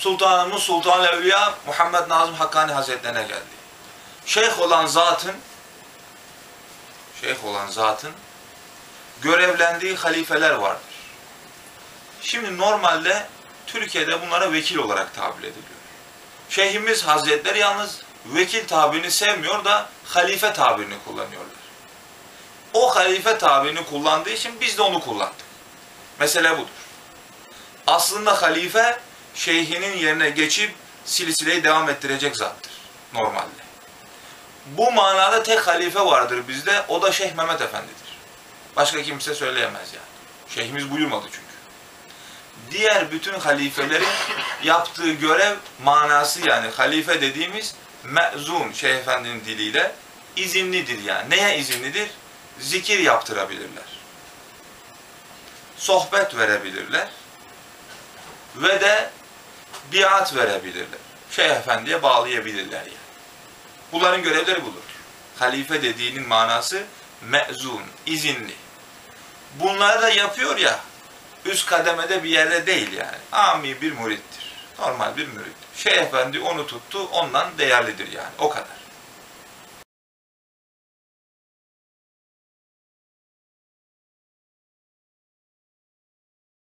Sultanımız Sultan Evliya Muhammed Nazım Hakkani Hazretlerine geldi. Şeyh olan zatın şeyh olan zatın görevlendiği halifeler vardır. Şimdi normalde Türkiye'de bunlara vekil olarak tabir ediliyor. Şeyhimiz Hazretleri yalnız vekil tabirini sevmiyor da halife tabirini kullanıyorlar. O halife tabirini kullandığı için biz de onu kullandık. Mesele budur. Aslında halife şeyhinin yerine geçip silsileyi devam ettirecek zattır normalde. Bu manada tek halife vardır bizde. O da Şeyh Mehmet Efendi'dir. Başka kimse söyleyemez yani. Şeyhimiz buyurmadı çünkü. Diğer bütün halifelerin yaptığı görev manası yani halife dediğimiz me'zun Şeyh Efendi'nin diliyle izinlidir yani. Neye izinlidir? Zikir yaptırabilirler. Sohbet verebilirler. Ve de biat verebilirler. Şeyh Efendi'ye bağlayabilirler yani. Bunların görevleri budur. Halife dediğinin manası me'zun, izinli. Bunları da yapıyor ya, üst kademede bir yerde değil yani. Ami bir murittir. Normal bir mürit. Şeyh Efendi onu tuttu, ondan değerlidir yani. O kadar.